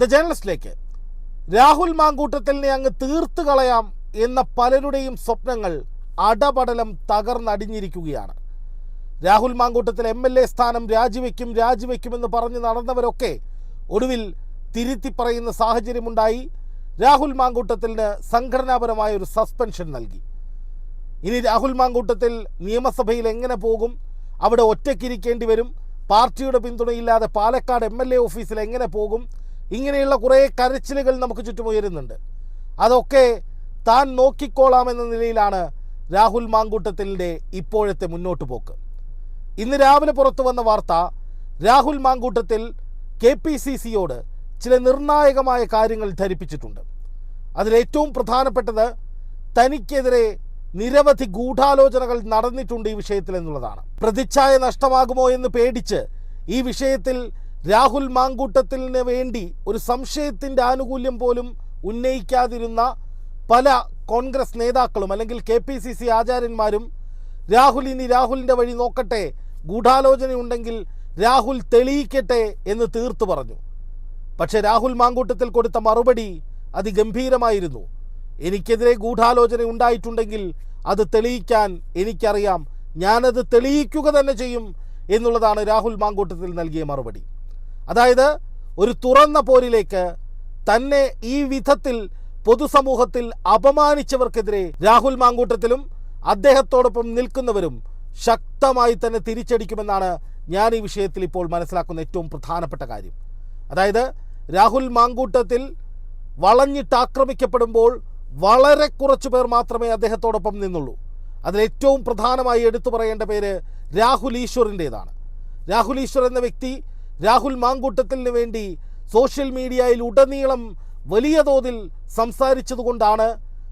The ജേണലിസ്റ്റിലേക്ക് Rahul മാങ്കൂട്ടത്തിനെ അങ്ങ് തീർത്തു കളയാം എന്ന പലരുടെയും സ്വപ്നങ്ങൾ അടപടലം തകർന്നടിഞ്ഞിരിക്കുകയാണ്. Rahul Mamkootathil M L A സ്ഥാനം രാജിവെക്കും രാജിവെക്കുമെന്ന് പറഞ്ഞ് നടന്നവരൊക്കെ ഒടുവിൽ തിരുത്തി പറയുന്ന സാഹചര്യമുണ്ടായി. രാഹുൽ മാങ്കൂട്ടത്തിന് സംഘടനാപരമായ ഒരു സസ്പെൻഷൻ നൽകി. ഇനി രാഹുൽ മാങ്കൂട്ടത്തിൽ നിയമസഭയിൽ എങ്ങനെ പോകും? അവിടെ ഒറ്റയ്ക്കിരിക്കേണ്ടി വരും. പാർട്ടിയുടെ പിന്തുണയില്ലാതെ പാലക്കാട് എം ഓഫീസിൽ എങ്ങനെ പോകും? ഇങ്ങനെയുള്ള കുറേ കരച്ചിലുകൾ നമുക്ക് ചുറ്റും ഉയരുന്നുണ്ട്. അതൊക്കെ താൻ നോക്കിക്കോളാമെന്ന നിലയിലാണ് രാഹുൽ മാങ്കൂട്ടത്തിന്റെ ഇപ്പോഴത്തെ മുന്നോട്ട് പോക്ക്. ഇന്ന് രാവിലെ പുറത്തു വന്ന വാർത്ത Rahul Mamkootathil K P C സിയോട് ചില നിർണായകമായ കാര്യങ്ങൾ ധരിപ്പിച്ചിട്ടുണ്ട്. അതിലേറ്റവും പ്രധാനപ്പെട്ടത് തനിക്കെതിരെ നിരവധി ഗൂഢാലോചനകൾ നടന്നിട്ടുണ്ട് ഈ വിഷയത്തിൽ എന്നുള്ളതാണ്. പ്രതിച്ഛായ നഷ്ടമാകുമോ എന്ന് പേടിച്ച് ഈ വിഷയത്തിൽ രാഹുൽ മാങ്കൂട്ടത്തിന് വേണ്ടി ഒരു സംശയത്തിന്റെ ആനുകൂല്യം പോലും ഉന്നയിക്കാതിരുന്ന പല കോൺഗ്രസ് നേതാക്കളും അല്ലെങ്കിൽ കെ പി സി സി ആചാര്യന്മാരും രാഹുൽ ഇനി രാഹുലിന്റെ വഴി നോക്കട്ടെ ഗൂഢാലോചനയുണ്ടെങ്കിൽ രാഹുൽ തെളിയിക്കട്ടെ എന്ന് തീർത്തു പറഞ്ഞു. പക്ഷേ രാഹുൽ മാങ്കൂട്ടത്തിൽ കൊടുത്ത മറുപടി അതിഗംഭീരമായിരുന്നു. എനിക്കെതിരെ ഗൂഢാലോചന ഉണ്ടായിട്ടുണ്ടെങ്കിൽ അത് തെളിയിക്കാൻ എനിക്കറിയാം. ഞാനത് തെളിയിക്കുക തന്നെ ചെയ്യും എന്നുള്ളതാണ് രാഹുൽ മാങ്കൂട്ടത്തിൽ നൽകിയ മറുപടി. അതായത് ഒരു തുറന്ന പോരിലേക്ക് തന്നെ ഈ വിധത്തിൽ പൊതുസമൂഹത്തിൽ അപമാനിച്ചവർക്കെതിരെ രാഹുൽ മാങ്കൂട്ടത്തിലും അദ്ദേഹത്തോടൊപ്പം നിൽക്കുന്നവരും ശക്തമായി തന്നെ തിരിച്ചടിക്കുമെന്നാണ് ഞാൻ ഈ വിഷയത്തിൽ ഇപ്പോൾ മനസ്സിലാക്കുന്ന ഏറ്റവും പ്രധാനപ്പെട്ട കാര്യം. അതായത് രാഹുൽ മാങ്കൂട്ടത്തിൽ വളഞ്ഞിട്ട് ആക്രമിക്കപ്പെടുമ്പോൾ വളരെ കുറച്ചു പേർ മാത്രമേ അദ്ദേഹത്തോടൊപ്പം നിന്നുള്ളൂ. അതിലേറ്റവും പ്രധാനമായി എടുത്തു പറയേണ്ട പേര് രാഹുൽ ഈശ്വറിന്റേതാണ്. രാഹുൽ ഈശ്വർ എന്ന വ്യക്തി രാഹുൽ മാങ്കൂട്ടത്തിന് വേണ്ടി സോഷ്യൽ മീഡിയയിൽ ഉടനീളം വലിയ തോതിൽ സംസാരിച്ചതുകൊണ്ടാണ്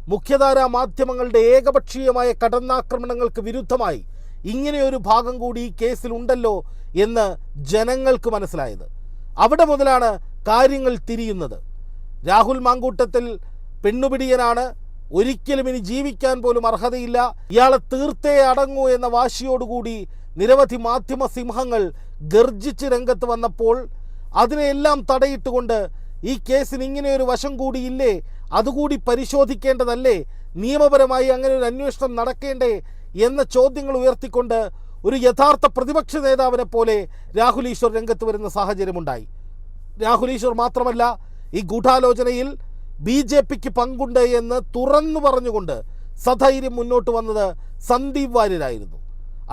മുഖ്യധാരാ മാധ്യമങ്ങളുടെ ഏകപക്ഷീയമായ കടന്നാക്രമണങ്ങൾക്ക് വിരുദ്ധമായി ഇങ്ങനെയൊരു ഭാഗം കൂടി ഈ കേസിലുണ്ടല്ലോ എന്ന് ജനങ്ങൾക്ക് മനസ്സിലായത്. അവിടെ മുതലാണ് കാര്യങ്ങൾ തിരിയുന്നത്. രാഹുൽ മാങ്കൂട്ടത്തിൽ പെണ്ണുപിടിയനാണ്. ഒരിക്കലും ഇനി ജീവിക്കാൻ പോലും അർഹതയില്ല. ഇയാളെ തീർത്തേ അടങ്ങൂ എന്ന വാശിയോടുകൂടി നിരവധി മാധ്യമ സിംഹങ്ങൾ ഗർജിച്ച് രംഗത്ത് വന്നപ്പോൾ അതിനെയെല്ലാം തടയിട്ടുകൊണ്ട് ഈ കേസിന് ഇങ്ങനെ ഒരു വശം കൂടിയില്ലേ? അതുകൂടി പരിശോധിക്കേണ്ടതല്ലേ? നിയമപരമായി അങ്ങനെ ഒരു അന്വേഷണം നടക്കേണ്ടേ? എന്ന ചോദ്യങ്ങൾ ഉയർത്തിക്കൊണ്ട് ഒരു യഥാർത്ഥ പ്രതിപക്ഷ നേതാവിനെ പോലെ രാഹുൽ ഈശ്വർ രംഗത്ത് വരുന്ന സാഹചര്യമുണ്ടായി. രാഹുൽ ഈശ്വർ മാത്രമല്ല ഈ ഗൂഢാലോചനയിൽ ബി ജെ പിക്ക് പങ്കുണ്ട് എന്ന് തുറന്നു പറഞ്ഞുകൊണ്ട് സധൈര്യം മുന്നോട്ട് വന്നത് സന്ദീപ് വാര്യരായിരുന്നു.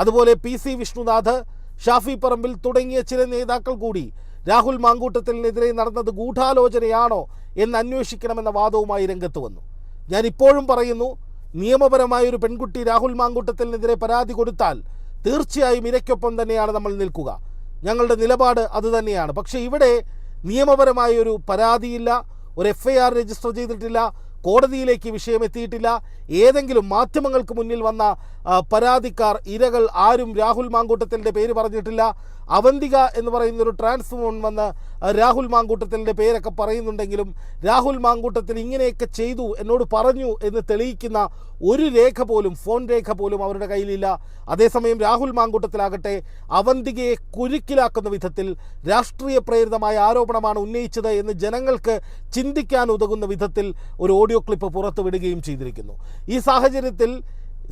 അതുപോലെ പി സി വിഷ്ണുനാഥ് ഷാഫി പറമ്പിൽ തുടങ്ങിയ ചില നേതാക്കൾ കൂടി രാഹുൽ മാങ്കൂട്ടത്തിനെതിരെ നടന്നത് ഗൂഢാലോചനയാണോ എന്ന് അന്വേഷിക്കണമെന്ന വാദവുമായി രംഗത്ത് വന്നു. ഞാൻ ഇപ്പോഴും പറയുന്നു നിയമപരമായ ഒരു പെൺകുട്ടി രാഹുൽ മാങ്കൂട്ടത്തിനെതിരെ പരാതി കൊടുത്താൽ തീർച്ചയായും ഇരയ്ക്കൊപ്പം തന്നെയാണ് നമ്മൾ നിൽക്കുക. ഞങ്ങളുടെ നിലപാട് അതുതന്നെയാണ് പക്ഷേ ഇവിടെ നിയമപരമായ ഒരു പരാതിയില്ല ഒരു എഫ് ഐ ആർ രജിസ്റ്റർ ചെയ്തിട്ടില്ല കോടതിയിലേക്ക് വിഷയം എത്തിയിട്ടില്ല ഏതെങ്കിലും മാധ്യമങ്ങൾക്ക് മുന്നിൽ വന്ന പരാതിക്കാർ ഇരകൾ ആരും രാഹുൽ മാങ്കൂട്ടത്തിന്റെ പേര് പറഞ്ഞിട്ടില്ല. അവന്തിക എന്ന് പറയുന്ന ഒരു ട്രാൻസ്ഫോൺ വന്ന് രാഹുൽ മാങ്കൂട്ടത്തിന്റെ പേരൊക്കെ പറയുന്നുണ്ടെങ്കിലും രാഹുൽ മാങ്കൂട്ടത്തിൽ ഇങ്ങനെയൊക്കെ ചെയ്തു എന്നോട് പറഞ്ഞു എന്ന് തെളിയിക്കുന്ന ഒരു രേഖ പോലും ഫോൺ രേഖ പോലും അവരുടെ കയ്യിലില്ല. അതേസമയം രാഹുൽ മാങ്കൂട്ടത്തിലാകട്ടെ അവന്തികയെ കുരുക്കിലാക്കുന്ന വിധത്തിൽ രാഷ്ട്രീയ പ്രേരിതമായ ആരോപണമാണ് ഉന്നയിച്ചത് എന്ന് ജനങ്ങൾക്ക് ചിന്തിക്കാൻ ഉതകുന്ന വിധത്തിൽ ഒരു ഓഡിയോ ക്ലിപ്പ് പുറത്തുവിടുകയും ചെയ്തിരിക്കുന്നു. ഈ സാഹചര്യത്തിൽ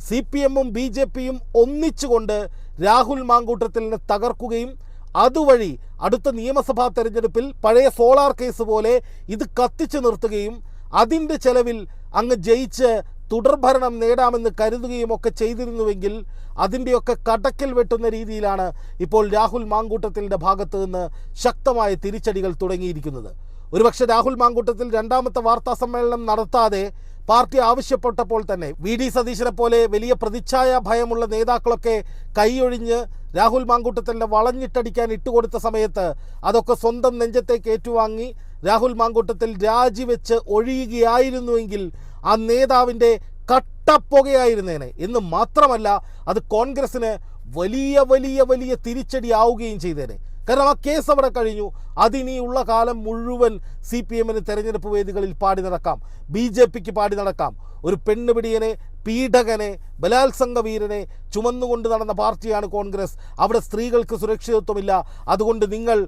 സി പി എമ്മും ബി ജെ പിയും ഒന്നിച്ചുകൊണ്ട് രാഹുൽ മാങ്കൂട്ടത്തിലിനെ തകർക്കുകയും അതുവഴി അടുത്ത നിയമസഭാ തെരഞ്ഞെടുപ്പിൽ പഴയ സോളാർ കേസ് പോലെ ഇത് കത്തിച്ചു നിർത്തുകയും അതിന്റെ ചെലവിൽ അങ്ങ് ജയിച്ച് തുടർഭരണം നേടാമെന്ന് കരുതുകയും ഒക്കെ ചെയ്തിരുന്നുവെങ്കിൽ അതിന്റെയൊക്കെ കടക്കിൽ വെട്ടുന്ന രീതിയിലാണ് ഇപ്പോൾ രാഹുൽ മാങ്കൂട്ടത്തിന്റെ ഭാഗത്ത് നിന്ന് ശക്തമായ തിരിച്ചടികൾ തുടങ്ങിയിരിക്കുന്നത്. ഒരുപക്ഷെ രാഹുൽ മാങ്കൂട്ടത്തിൽ രണ്ടാമത്തെ വാർത്താ സമ്മേളനം നടത്താതെ പാർട്ടി ആവശ്യപ്പെട്ടപ്പോൾ തന്നെ വി ഡി സതീശനെ പോലെ വലിയ പ്രതിച്ഛായ ഭയമുള്ള നേതാക്കളൊക്കെ കൈയൊഴിഞ്ഞ് രാഹുൽ മാങ്കൂട്ടത്തിന്റെ വളഞ്ഞിട്ടടിക്കാൻ ഇട്ടുകൊടുത്ത സമയത്ത് അതൊക്കെ സ്വന്തം നെഞ്ചത്തേക്ക് ഏറ്റുവാങ്ങി രാഹുൽ മാങ്കൂട്ടത്തിൽ രാജിവെച്ച് ഒഴിയുകയായിരുന്നുവെങ്കിൽ ആ നേതാവിന്റെ കട്ടപ്പുകയായിരുന്നേനെ. എന്ന് മാത്രമല്ല അത് കോൺഗ്രസ്സിന് വലിയ വലിയ വലിയ തിരിച്ചടി ആവുകയും ചെയ്തേനെ. കാരണം ആ കേസ് അവിടെ കഴിഞ്ഞു. അതിനിയുള്ള കാലം മുഴുവൻ സി പി എമ്മിന് തെരഞ്ഞെടുപ്പ് വേദികളിൽ പാടി നടക്കാം. ബി ജെ പിക്ക് പാടി നടക്കാം. ഒരു പെണ്ണുപിടിയനെ പീഡകനെ ബലാത്സംഗ വീരനെ ചുമന്നുകൊണ്ട് നടന്ന പാർട്ടിയാണ് കോൺഗ്രസ്. അവിടെ സ്ത്രീകൾക്ക് സുരക്ഷിതത്വമില്ല. അതുകൊണ്ട് നിങ്ങൾ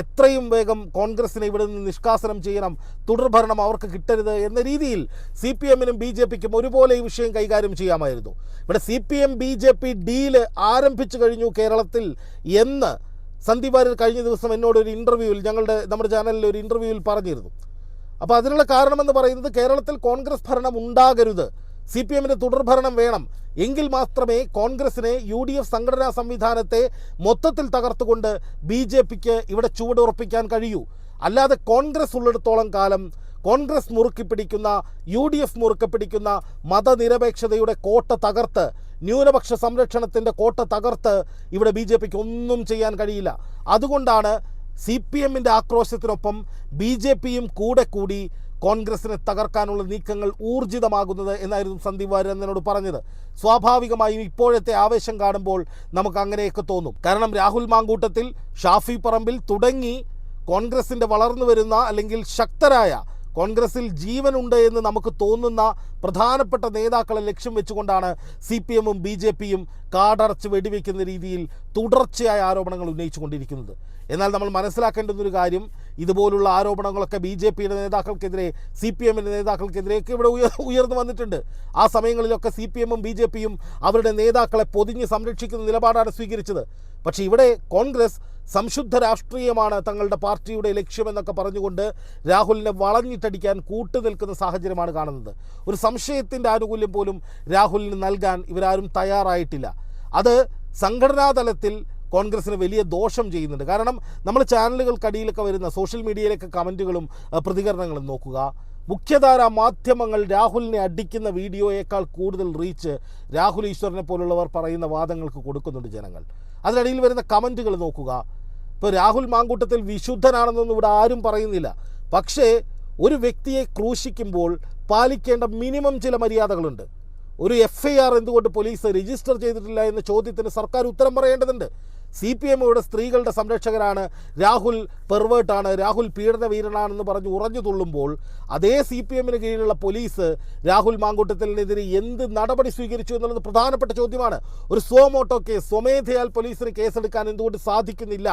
എത്രയും വേഗം കോൺഗ്രസിനെ ഇവിടെ നിന്ന് നിഷ്കാസനം ചെയ്യണം. തുടർഭരണം അവർക്ക് കിട്ടരുത് എന്ന രീതിയിൽ സി പി എമ്മിനും ബി ജെ പിക്കും ഒരുപോലെ ഈ വിഷയം കൈകാര്യം ചെയ്യാമായിരുന്നു. ഇവിടെ C P M B J P deal ആരംഭിച്ചു കഴിഞ്ഞു കേരളത്തിൽ എന്ന് സന്ദീപ് വാര്യർ കഴിഞ്ഞ ദിവസം എന്നോട് ഒരു ഇന്റർവ്യൂവിൽ ഞങ്ങളുടെ നമ്മുടെ ചാനലിൽ ഒരു ഇന്റർവ്യൂവിൽ പറഞ്ഞിരുന്നു. അപ്പോൾ അതിനുള്ള കാരണമെന്ന് പറയുന്നത് കേരളത്തിൽ കോൺഗ്രസ് ഭരണം ഉണ്ടാകരുത്. സി പി എമ്മിന്റെ തുടർഭരണം വേണം. എങ്കിൽ മാത്രമേ കോൺഗ്രസിനെ യു ഡി എഫ് സംഘടനാ സംവിധാനത്തെ മൊത്തത്തിൽ തകർത്തുകൊണ്ട് ബി ജെ പിക്ക് ഇവിടെ ചുവടുറപ്പിക്കാൻ കഴിയൂ. അല്ലാതെ കോൺഗ്രസ് ഉള്ളിടത്തോളം കാലം കോൺഗ്രസ് മുറുക്കി പിടിക്കുന്ന യു ഡി എഫ് മുറുക്കി പിടിക്കുന്ന മതനിരപേക്ഷതയുടെ കോട്ട തകർത്ത് ന്യൂനപക്ഷ സംരക്ഷണത്തിന്റെ കോട്ട തകർത്ത് ഇവിടെ ബി ജെ പിക്ക് ഒന്നും ചെയ്യാൻ കഴിയില്ല. അതുകൊണ്ടാണ് സി പി എമ്മിന്റെ ആക്രോശത്തിനൊപ്പം ബി ജെ പിയും കൂടെ കൂടി കോൺഗ്രസിനെ തകർക്കാനുള്ള നീക്കങ്ങൾ ഊർജിതമാകുന്നത് എന്നായിരുന്നു സന്ദീപ് വാര്യനോട് പറഞ്ഞത്. സ്വാഭാവികമായും ഇപ്പോഴത്തെ ആവേശം കാണുമ്പോൾ നമുക്ക് അങ്ങനെയൊക്കെ തോന്നും. കാരണം രാഹുൽ മാങ്കൂട്ടത്തിൽ ഷാഫി പറമ്പിൽ തുടങ്ങി കോൺഗ്രസിന്റെ വളർന്നു വരുന്ന അല്ലെങ്കിൽ ശക്തരായ കോൺഗ്രസിൽ ജീവനുണ്ട് എന്ന് നമുക്ക് തോന്നുന്ന പ്രധാനപ്പെട്ട നേതാക്കളെ ലക്ഷ്യം വെച്ചുകൊണ്ടാണ് സി പി എമ്മും ബി ജെ പിയും കാടടച്ച് വെടിവെക്കുന്ന രീതിയിൽ തുടർച്ചയായ ആരോപണങ്ങൾ ഉന്നയിച്ചുകൊണ്ടിരിക്കുന്നത്. എന്നാൽ നമ്മൾ മനസ്സിലാക്കേണ്ടുന്നൊരു കാര്യം ഇതുപോലുള്ള ആരോപണങ്ങളൊക്കെ ബി ജെ പിയുടെ നേതാക്കൾക്കെതിരെ സി പി എമ്മിന്റെ നേതാക്കൾക്കെതിരെയൊക്കെ ഇവിടെ ഉയർ ഉയർന്നു വന്നിട്ടുണ്ട്. ആ സമയങ്ങളിലൊക്കെ സി പി എമ്മും ബി ജെ പിയും അവരുടെ നേതാക്കളെ പൊതിഞ്ഞ് സംരക്ഷിക്കുന്ന നിലപാടാണ് സ്വീകരിച്ചത്. പക്ഷേ ഇവിടെ കോൺഗ്രസ് സംശുദ്ധ രാഷ്ട്രീയമാണ് തങ്ങളുടെ പാർട്ടിയുടെ ലക്ഷ്യമെന്നൊക്കെ പറഞ്ഞുകൊണ്ട് രാഹുലിനെ വളഞ്ഞിട്ടടിക്കാൻ കൂട്ടുനിൽക്കുന്ന സാഹചര്യമാണ് കാണുന്നത്. ഒരു സംശയത്തിന്റെ ആനുകൂല്യം പോലും രാഹുലിന് നൽകാൻ ഇവരാരും തയ്യാറായിട്ടില്ല. അത് സംഘടനാ തലത്തിൽ കോൺഗ്രസിന് വലിയ ദോഷം ചെയ്യുന്നുണ്ട്. കാരണം നമ്മൾ ചാനലുകൾക്കടിയിലൊക്കെ വരുന്ന സോഷ്യൽ മീഡിയയിലൊക്കെ കമന്റുകളും പ്രതികരണങ്ങളും നോക്കുക. മുഖ്യധാര മാധ്യമങ്ങൾ രാഹുലിനെ അടിക്കുന്ന വീഡിയോയേക്കാൾ കൂടുതൽ റീച്ച് രാഹുൽ ഈശ്വരനെ പോലുള്ളവർ പറയുന്ന വാദങ്ങൾക്ക് കൊടുക്കുന്നുണ്ട് ജനങ്ങൾ. അതിനിടയിൽ വരുന്ന കമന്റുകൾ നോക്കുക. ഇപ്പോൾ രാഹുൽ മാങ്കൂട്ടത്തിൽ വിശുദ്ധനാണെന്നൊന്നും ഇവിടെ ആരും പറയുന്നില്ല. പക്ഷേ ഒരു വ്യക്തിയെ ക്രൂശിക്കുമ്പോൾ പാലിക്കേണ്ട മിനിമം ചില മര്യാദകളുണ്ട്. ഒരു എഫ് ഐ ആർ എന്തുകൊണ്ട് പോലീസ് രജിസ്റ്റർ ചെയ്തിട്ടില്ല എന്ന ചോദ്യത്തിന് സർക്കാർ ഉത്തരം പറയേണ്ടതുണ്ട്. സി പി എം സ്ത്രീകളുടെ സംരക്ഷകരാണ്. രാഹുൽ പെർവേർട്ടാണ്. രാഹുൽ പീഡനവീരനാണെന്ന് പറഞ്ഞ് ഉറഞ്ഞു തുള്ളുമ്പോൾ അതേ സി പി എമ്മിന് കീഴിലുള്ള പോലീസ് രാഹുൽ മാങ്കൂട്ടത്തിനെതിരെ എന്ത് നടപടി സ്വീകരിച്ചു എന്നുള്ളത് പ്രധാനപ്പെട്ട ചോദ്യമാണ്. ഒരു സ്വമോട്ടോ കേസ് സ്വമേധയാൽ പോലീസിന് കേസെടുക്കാൻ എന്തുകൊണ്ട് സാധിക്കുന്നില്ല?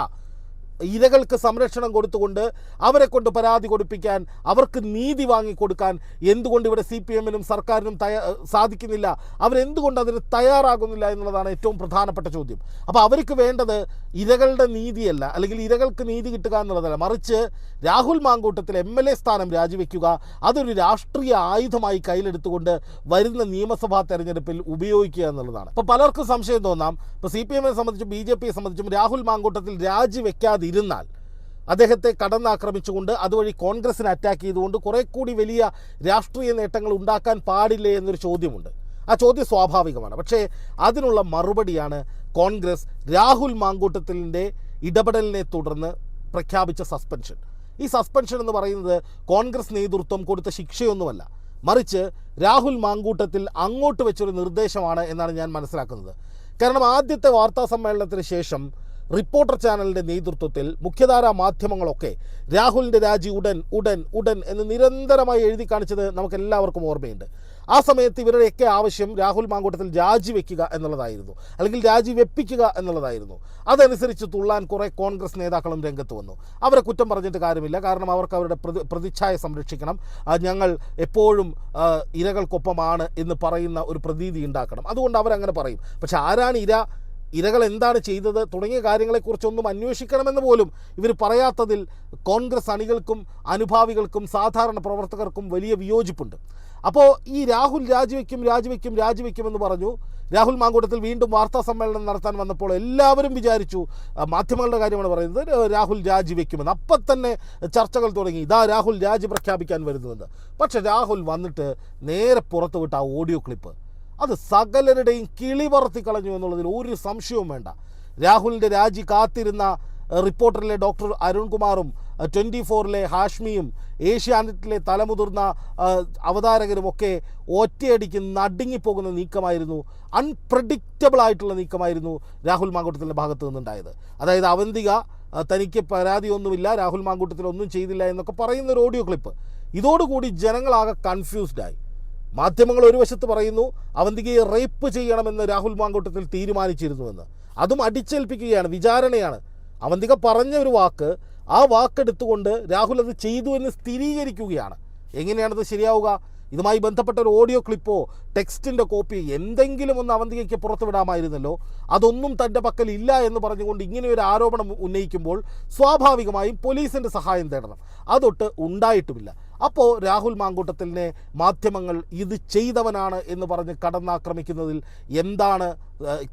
ഇരകൾക്ക് സംരക്ഷണം കൊടുത്തുകൊണ്ട് അവരെ കൊണ്ട് പരാതി കൊടുപ്പിക്കാൻ അവർക്ക് നീതി വാങ്ങിക്കൊടുക്കാൻ എന്തുകൊണ്ട് ഇവിടെ സി പി എമ്മിനും സർക്കാരിനും തയ്യാ സാധിക്കുന്നില്ല? അവരെന്തുകൊണ്ട് അതിന് തയ്യാറാകുന്നില്ല എന്നുള്ളതാണ് ഏറ്റവും പ്രധാനപ്പെട്ട ചോദ്യം. അപ്പോൾ അവർക്ക് വേണ്ടത് ഇരകളുടെ നീതിയല്ല അല്ലെങ്കിൽ ഇരകൾക്ക് നീതി കിട്ടുക എന്നുള്ളതല്ല. മറിച്ച് Rahul Mamkootathil M L A സ്ഥാനം രാജിവെക്കുക അതൊരു രാഷ്ട്രീയ ആയുധമായി കയ്യിലെടുത്തുകൊണ്ട് വരുന്ന നിയമസഭാ തെരഞ്ഞെടുപ്പിൽ ഉപയോഗിക്കുക എന്നുള്ളതാണ്. അപ്പോൾ പലർക്കും സംശയം തോന്നാം ഇപ്പോൾ സി പി എമ്മിനെ സംബന്ധിച്ചും ബി ജെ പിയെ സംബന്ധിച്ചും രാഹുൽ മാങ്കൂട്ടത്തിൽ രാജിവെക്കാതിരുന്നാൽ അദ്ദേഹത്തെ കടന്നാക്രമിച്ചുകൊണ്ട് അതുവഴി കോൺഗ്രസിനെ അറ്റാക്ക് ചെയ്തുകൊണ്ട് കുറെ കൂടി വലിയ രാഷ്ട്രീയ നേട്ടങ്ങൾ ഉണ്ടാക്കാൻ പാടില്ലേ എന്നൊരു ചോദ്യമുണ്ട്. ആ ചോദ്യം സ്വാഭാവികമാണ്. പക്ഷേ അതിനുള്ള മറുപടിയാണ് കോൺഗ്രസ് രാഹുൽ മാങ്കൂട്ടത്തിലിന്റെ ഇടപെടലിനെ തുടർന്ന് പ്രഖ്യാപിച്ച സസ്പെൻഷൻ ഈ സസ്പെൻഷൻ എന്ന് പറയുന്നത് കോൺഗ്രസ് നേതൃത്വം കൊടുത്ത ശിക്ഷയൊന്നുമല്ല. മറിച്ച് രാഹുൽ മാങ്കൂട്ടത്തിൽ അങ്ങോട്ട് വെച്ചൊരു നിർദ്ദേശമാണ് എന്നാണ് ഞാൻ മനസ്സിലാക്കുന്നത്. കാരണം ആദ്യത്തെ വാർത്താ സമ്മേളനത്തിന് ശേഷം റിപ്പോർട്ടർ ചാനലിന്റെ നേതൃത്വത്തിൽ മുഖ്യധാരാ മാധ്യമങ്ങളൊക്കെ രാഹുലിന്റെ രാജി ഉടൻ ഉടൻ ഉടൻ എന്ന് നിരന്തരമായി എഴുതി കാണിച്ചത് നമുക്ക് എല്ലാവർക്കും ഓർമ്മയുണ്ട്. ആ സമയത്ത് ഇവരുടെയൊക്കെ ആവശ്യം രാഹുൽ മാങ്കൂട്ടത്തിൽ രാജിവെക്കുക എന്നുള്ളതായിരുന്നു. അല്ലെങ്കിൽ രാജിവെപ്പിക്കുക എന്നുള്ളതായിരുന്നു. അതനുസരിച്ച് തുള്ളാൻ കുറേ കോൺഗ്രസ് നേതാക്കളും രംഗത്ത് വന്നു. അവരെ കുറ്റം പറഞ്ഞിട്ട് കാര്യമില്ല. കാരണം അവർക്ക് അവരുടെ പ്രതി പ്രതിച്ഛായ സംരക്ഷിക്കണം. ഞങ്ങൾ എപ്പോഴും ഇരകൾക്കൊപ്പമാണ് എന്ന് പറയുന്ന ഒരു പ്രതീതി ഉണ്ടാക്കണം. അതുകൊണ്ട് അവരങ്ങനെ പറയും. പക്ഷെ ആരാണ് ഇര? ഇരകൾ എന്താണ് ചെയ്തത്? തുടങ്ങിയ കാര്യങ്ങളെക്കുറിച്ചൊന്നും അന്വേഷിക്കണമെന്ന് പോലും ഇവർ പറയാത്തതിൽ കോൺഗ്രസ് അണികൾക്കും അനുഭാവികൾക്കും സാധാരണ പ്രവർത്തകർക്കും വലിയ വിയോജിപ്പുണ്ട്. അപ്പോൾ ഈ രാഹുൽ രാജിവെക്കും രാജിവെക്കും രാജിവെക്കുമെന്ന് പറഞ്ഞു. രാഹുൽ മാങ്കൂട്ടത്തിൽ വീണ്ടും വാർത്താ സമ്മേളനം നടത്താൻ വന്നപ്പോൾ എല്ലാവരും വിചാരിച്ചു മാധ്യമങ്ങളുടെ കാര്യമാണ് പറയുന്നത് രാഹുൽ രാജിവെക്കുമെന്ന്. അപ്പം തന്നെ ചർച്ചകൾ തുടങ്ങി. ഇതാ രാഹുൽ രാജി പ്രഖ്യാപിക്കാൻ വരുന്നുണ്ട് പക്ഷേ രാഹുൽ വന്നിട്ട് നേരെ പുറത്തുവിട്ട ആ ഓഡിയോ ക്ലിപ്പ്. അത് സകലരുടെയും കിളി പറത്തി കളഞ്ഞു എന്നുള്ളതിൽ ഒരു സംശയവും വേണ്ട. രാഹുലിന്റെ രാജി കാത്തിരുന്ന റിപ്പോർട്ടറിലെ ഡോക്ടർ അരുൺകുമാറും ട്വന്റി ഫോറിലെ ഹാഷ്മിയും ഏഷ്യാനെറ്റിലെ തലമുതിർന്ന അവതാരകരും അവതാരകരുമൊക്കെ ഒറ്റയടിക്ക് നടുങ്ങിപ്പോകുന്ന നീക്കമായിരുന്നു. അൺപ്രഡിക്റ്റബിൾ ആയിട്ടുള്ള നീക്കമായിരുന്നു രാഹുൽ മാങ്കൂട്ടത്തിന്റെ ഭാഗത്തു നിന്നുണ്ടായത്. അതായത് അവന്തിക തനിക്ക് പരാതിയൊന്നുമില്ല രാഹുൽ മാങ്കൂട്ടത്തിൽ ഒന്നും ചെയ്തില്ല എന്നൊക്കെ പറയുന്ന ഒരു ഓഡിയോ ക്ലിപ്പ് ഇതോടുകൂടി ജനങ്ങളാകെ കൺഫ്യൂസ്ഡായി മാധ്യമങ്ങൾ ഒരു വശത്ത് പറയുന്നു അവന്തികയെ റേപ്പ് ചെയ്യണമെന്ന് രാഹുൽ മാങ്കൂട്ടത്തിൽ തീരുമാനിച്ചിരുന്നുവെന്ന്. അതും അടിച്ചേൽപ്പിക്കുകയാണ് വിചാരണയാണ്. അവന്തിക പറഞ്ഞ ഒരു വാക്ക് ആ വാക്കെടുത്തുകൊണ്ട് രാഹുൽ അത് ചെയ്തു എന്ന് സ്ഥിരീകരിക്കുകയാണ്. എങ്ങനെയാണത് ശരിയാവുക? ഇതുമായി ബന്ധപ്പെട്ട ഒരു ഓഡിയോ ക്ലിപ്പോ ടെക്സ്റ്റിന്റെ കോപ്പി എന്തെങ്കിലും ഒന്ന് അവന്തികയ്ക്ക് പുറത്തുവിടാമായിരുന്നല്ലോ. അതൊന്നും തന്റെ പക്കൽ ഇല്ല എന്ന് പറഞ്ഞുകൊണ്ട് ഇങ്ങനെ ഒരു ആരോപണം ഉന്നയിക്കുമ്പോൾ സ്വാഭാവികമായും പോലീസിന്റെ സഹായം തേടണം. അതൊട്ട് ഉണ്ടായിട്ടുമില്ല. അപ്പോൾ രാഹുൽ മാങ്കൂട്ടത്തിലിനെ മാധ്യമങ്ങൾ ഇത് ചെയ്തവനാണ് എന്ന് പറഞ്ഞ് കടന്നാക്രമിക്കുന്നതിൽ എന്താണ്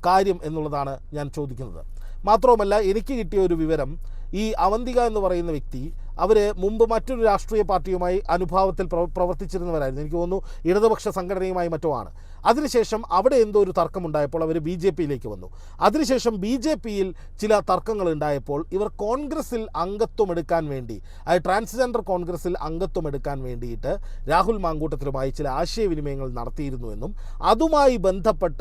കാര്യം എന്നുള്ളതാണ് ഞാൻ ചോദിക്കുന്നത്. മാത്രവുമല്ല എനിക്ക് കിട്ടിയ ഒരു വിവരം ഈ അവന്തിക എന്ന് പറയുന്ന വ്യക്തി അവർ മുമ്പ് മറ്റൊരു രാഷ്ട്രീയ പാർട്ടിയുമായി അനുഭാവത്തിൽ പ്രവ- പ്രവർത്തിച്ചിരുന്നവരായിരുന്നു. എനിക്ക് തോന്നുന്നു ഇടതുപക്ഷ സംഘടനയുമായി മറ്റോ ആണ്. അതിനുശേഷം അവിടെ എന്തോ ഒരു തർക്കമുണ്ടായപ്പോൾ അവർ ബി ജെ പിയിലേക്ക് വന്നു. അതിനുശേഷം ബി ജെ പിയിൽ ചില തർക്കങ്ങൾ ഉണ്ടായപ്പോൾ ഇവർ കോൺഗ്രസിൽ അംഗത്വം എടുക്കാൻ വേണ്ടി അത് ട്രാൻസ്ജെൻഡർ കോൺഗ്രസിൽ അംഗത്വം എടുക്കാൻ വേണ്ടിയിട്ട് രാഹുൽ മാങ്കൂട്ടത്തിലുമായി ചില ആശയവിനിമയങ്ങൾ നടത്തിയിരുന്നു എന്നും അതുമായി ബന്ധപ്പെട്ട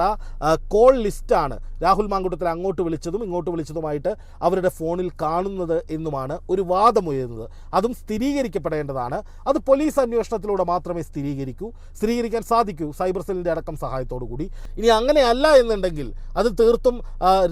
കോൾ ലിസ്റ്റാണ് രാഹുൽ മാങ്കൂട്ടത്തിൽ അങ്ങോട്ട് വിളിച്ചതും ഇങ്ങോട്ട് വിളിച്ചതുമായിട്ട് അവരുടെ ഫോണിൽ കാണുന്നത് എന്നുമാണ് ഒരു വാദമുയരുന്നത്. അതും സ്ഥിരീകരിക്കപ്പെടേണ്ടതാണ്. അത് പോലീസ് അന്വേഷണത്തിലൂടെ മാത്രമേ സ്ഥിരീകരിക്കൂ സ്ഥിരീകരിക്കാൻ സാധിക്കൂ സൈബർ സെല്ലിന്റെ അടക്കം സഹായത്തോടു കൂടി. ഇനി അങ്ങനെയല്ല എന്നുണ്ടെങ്കിൽ അത് തീർത്തും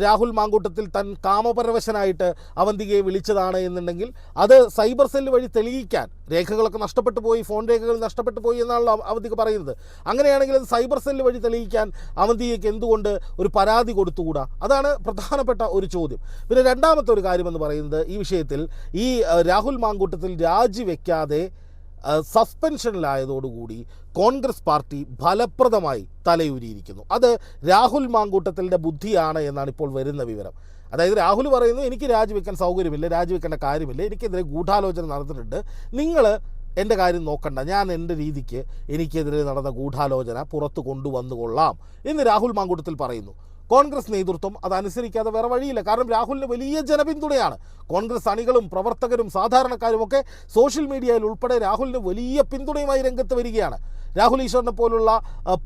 രാഹുൽ മാങ്കൂട്ടത്തിൽ തൻ കാമപരവശനായിട്ട് അവന്തികയെ വിളിച്ചതാണ് എന്നുണ്ടെങ്കിൽ അത് സൈബർ സെല്ല് വഴി തെളിയിക്കാൻ രേഖകളൊക്കെ നഷ്ടപ്പെട്ടു പോയി ഫോൺ രേഖകൾ നഷ്ടപ്പെട്ടു പോയി എന്നാണല്ലോ അവന്തിക പറയുന്നത്. അങ്ങനെയാണെങ്കിൽ അത് സൈബർ സെല്ല് വഴി തെളിയിക്കാൻ അവന്തികയ്ക്ക് എന്തുകൊണ്ട് ഒരു പരാതി കൊടുത്തുകൂടാ? അതാണ് പ്രധാനപ്പെട്ട ഒരു ചോദ്യം. പിന്നെ രണ്ടാമത്തെ ഒരു കാര്യമെന്ന് പറയുന്നത് ഈ വിഷയത്തിൽ ഈ രാഹുൽ മാങ്കൂട്ടത്തിൽ രാജിവെക്കാതെ സസ്പെൻഷനിലായതോടുകൂടി കോൺഗ്രസ് പാർട്ടി ഫലപ്രദമായി തലയൂരിയിരിക്കുന്നു. അത് രാഹുൽ മാങ്കൂട്ടത്തിന്റെ ബുദ്ധിയാണ് എന്നാണ് ഇപ്പോൾ വരുന്ന വിവരം. അതായത് രാഹുൽ പറയുന്നു എനിക്ക് രാജിവെക്കാൻ സൗകര്യമില്ല രാജിവെക്കേണ്ട കാര്യമില്ല എനിക്കെതിരെ ഗൂഢാലോചന നടന്നിട്ടുണ്ട് നിങ്ങൾ എന്റെ കാര്യം നോക്കണ്ട. ഞാൻ എന്റെ രീതിക്ക് എനിക്കെതിരെ നടന്ന ഗൂഢാലോചന പുറത്ത് കൊണ്ടുവന്നു കൊള്ളാം എന്ന് രാഹുൽ മാങ്കൂട്ടത്തിൽ പറയുന്നു. കോൺഗ്രസ് നേതൃത്വം അത് അതനുസരിക്കാതെ വേറെ വഴിയില്ല. കാരണം രാഹുലിന് വലിയ ജനപിന്തുണയാണ്. കോൺഗ്രസ് അണികളും പ്രവർത്തകരും സാധാരണക്കാരും ഒക്കെ സോഷ്യൽ മീഡിയയിൽ ഉൾപ്പെടെ രാഹുലിന് വലിയ പിന്തുണയുമായി രംഗത്ത് വരികയാണ്. രാഹുൽ ഈശ്വറിനെ പോലുള്ള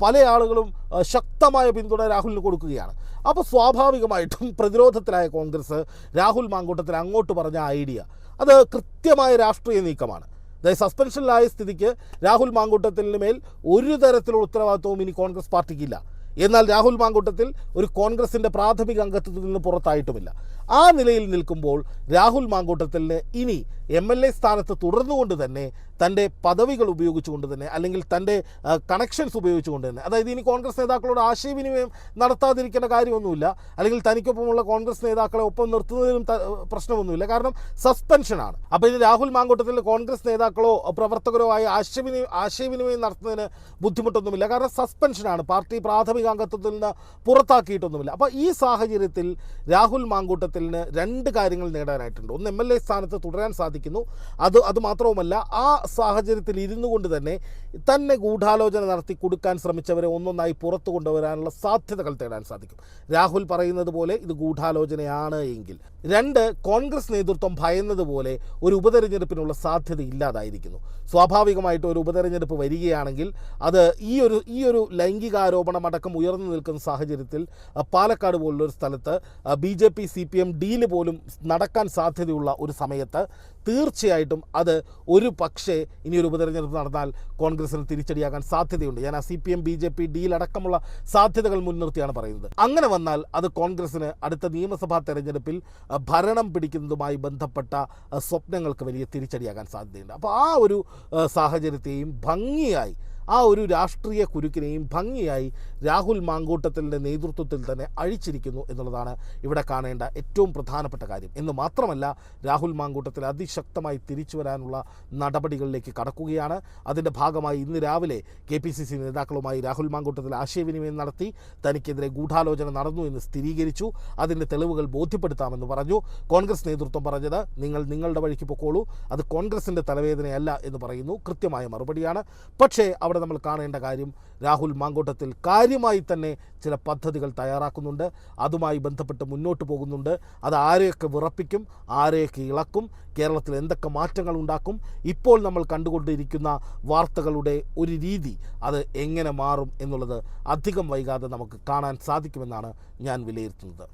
പല ആളുകളും ശക്തമായ പിന്തുണ രാഹുലിന് കൊടുക്കുകയാണ്. അപ്പോൾ സ്വാഭാവികമായിട്ടും പ്രതിരോധത്തിലായ കോൺഗ്രസ് രാഹുൽ മാങ്കൂട്ടത്തിന് അങ്ങോട്ട് പറഞ്ഞ ഐഡിയ. അത് കൃത്യമായ രാഷ്ട്രീയ നീക്കമാണ്. അതായത് സസ്പെൻഷനിലായ സ്ഥിതിക്ക് രാഹുൽ മാങ്കൂട്ടത്തിന് മേൽ ഒരു തരത്തിലുള്ള ഉത്തരവാദിത്വവും ഇനി കോൺഗ്രസ് പാർട്ടിക്കില്ല. എന്നാൽ രാഹുൽ മാങ്കൂട്ടത്തിൽ ഒരു കോൺഗ്രസിന്റെ പ്രാഥമിക അംഗത്വത്തിൽ നിന്ന് പുറത്തായിട്ടുമില്ല. ആ നിലയിൽ നിൽക്കുമ്പോൾ രാഹുൽ മാങ്കൂട്ടത്തിന് ഇനി എം എൽ എ സ്ഥാനത്ത് തുടർന്നുകൊണ്ട് തന്നെ തന്റെ പദവികൾ ഉപയോഗിച്ചുകൊണ്ട് തന്നെ അല്ലെങ്കിൽ തന്റെ കണക്ഷൻസ് ഉപയോഗിച്ചുകൊണ്ട് തന്നെ അതായത് ഇനി കോൺഗ്രസ് നേതാക്കളോട് ആശയവിനിമയം നടത്താതിരിക്കേണ്ട കാര്യമൊന്നുമില്ല അല്ലെങ്കിൽ തനിക്കൊപ്പമുള്ള കോൺഗ്രസ് നേതാക്കളെ ഒപ്പം നിർത്തുന്നതിനും പ്രശ്നമൊന്നുമില്ല. കാരണം സസ്പെൻഷനാണ്. അപ്പോൾ ഇത് രാഹുൽ മാങ്കൂട്ടത്തിൽ കോൺഗ്രസ് നേതാക്കളോ പ്രവർത്തകരോ ആയി ആശയവിനിമയം ആശയവിനിമയം നടത്തുന്നതിന് ബുദ്ധിമുട്ടൊന്നുമില്ല. കാരണം സസ്പെൻഷനാണ്. പാർട്ടി പ്രാഥമിക അംഗത്വത്തിൽ നിന്ന് പുറത്താക്കിയിട്ടൊന്നുമില്ല. അപ്പോൾ ഈ സാഹചര്യത്തിൽ രാഹുൽ മാങ്കൂട്ടത്തിന് രണ്ട് കാര്യങ്ങൾ നേടാനായിട്ടുണ്ട്. ഒന്ന് എം എൽ എ സ്ഥാനത്ത് തുടരാൻ സാധിക്കുന്നു. അത് അത് മാത്രവുമല്ല ആ സാഹചര്യത്തിൽ ഇരുന്നു കൊണ്ട് തന്നെ തന്നെ ഗൂഢാലോചന നടത്തി കൊടുക്കാൻ ശ്രമിച്ചവരെ ഒന്നൊന്നായി പുറത്തു കൊണ്ടുവരാനുള്ള സാധ്യതകൾ തേടാൻ സാധിക്കും. രാഹുൽ പറയുന്നത് പോലെ ഇത് ഗൂഢാലോചനയാണ് എങ്കിൽ. രണ്ട് കോൺഗ്രസ് നേതൃത്വം ഭയന്നതുപോലെ ഒരു ഉപതെരഞ്ഞെടുപ്പിനുള്ള സാധ്യത ഇല്ലാതായിരിക്കുന്നു. സ്വാഭാവികമായിട്ട് ഒരു ഉപതെരഞ്ഞെടുപ്പ് വരികയാണെങ്കിൽ അത് ഈ ഒരു ഈ ഒരു ലൈംഗികാരോപണം അടക്കം ഉയർന്നു നിൽക്കുന്ന സാഹചര്യത്തിൽ പാലക്കാട് പോലുള്ള ഒരു സ്ഥലത്ത് B J P C P M deal പോലും നടക്കാൻ സാധ്യതയുള്ള ഒരു സമയത്ത് തീർച്ചയായിട്ടും അത് ഒരു പക്ഷേ ഇനിയൊരു ഉപതെരഞ്ഞെടുപ്പ് നടന്നാൽ കോൺഗ്രസിന് തിരിച്ചടിയാകാൻ സാധ്യതയുണ്ട്. ഞാൻ ആ C P M B J P deal അടക്കമുള്ള സാധ്യതകൾ മുൻനിർത്തിയാണ് പറയുന്നത്. അങ്ങനെ വന്നാൽ അത് കോൺഗ്രസിന് അടുത്ത നിയമസഭാ തെരഞ്ഞെടുപ്പിൽ ഭരണം പിടിക്കുന്നതുമായി ബന്ധപ്പെട്ട സ്വപ്നങ്ങൾക്ക് വലിയ തിരിച്ചടിയാകാൻ സാധ്യതയുണ്ട്. അപ്പോൾ ആ ഒരു സാഹചര്യത്തെയും ഭംഗിയായി ആ ഒരു രാഷ്ട്രീയ കുരുക്കിനെയും ഭംഗിയായി രാഹുൽ മാങ്കൂട്ടത്തിന്റെ നേതൃത്വത്തിൽ തന്നെ അഴിച്ചിരിക്കുന്നു എന്നുള്ളതാണ് ഇവിടെ കാണേണ്ട ഏറ്റവും പ്രധാനപ്പെട്ട കാര്യം. എന്ന് മാത്രമല്ല രാഹുൽ മാങ്കൂട്ടത്തിൽ അതിശക്തമായി തിരിച്ചു വരാനുള്ള നടപടികളിലേക്ക് കടക്കുകയാണ്. അതിന്റെ ഭാഗമായി ഇന്ന് രാവിലെ കെ പി സി സി നേതാക്കളുമായി രാഹുൽ മാങ്കൂട്ടത്തിൽ ആശയവിനിമയം നടത്തി തനിക്കെതിരെ ഗൂഢാലോചന നടന്നു എന്ന് സ്ഥിരീകരിച്ചു. അതിന്റെ തെളിവുകൾ ബോധ്യപ്പെടുത്താമെന്ന് പറഞ്ഞു. കോൺഗ്രസ് നേതൃത്വം പറഞ്ഞത് നിങ്ങൾ നിങ്ങളുടെ വഴിക്ക് പൊക്കോളൂ. അത് കോൺഗ്രസിന്റെ തലവേദനയല്ല എന്ന് പറയുന്നു. കൃത്യമായ മറുപടിയാണ്. പക്ഷേ അവിടെ നമ്മൾ കാണേണ്ട കാര്യം രാഹുൽ മാങ്കോട്ടത്തിൽ കാര്യമായി തന്നെ ചില പദ്ധതികൾ തയ്യാറാക്കുന്നുണ്ട്. അതുമായി ബന്ധപ്പെട്ട് മുന്നോട്ട് പോകുന്നുണ്ട്. അത് ആരെയൊക്കെ വിറപ്പിക്കും ആരെയൊക്കെ ഇളക്കും കേരളത്തിൽ എന്തൊക്കെ മാറ്റങ്ങൾ ഉണ്ടാക്കും ഇപ്പോൾ നമ്മൾ കണ്ടുകൊണ്ടിരിക്കുന്ന വാർത്തകളുടെ ഒരു രീതി അത് എങ്ങനെ മാറും എന്നുള്ളത് അധികം വൈകാതെ നമുക്ക് കാണാൻ സാധിക്കുമെന്നാണ് ഞാൻ വിലയിരുത്തുന്നത്.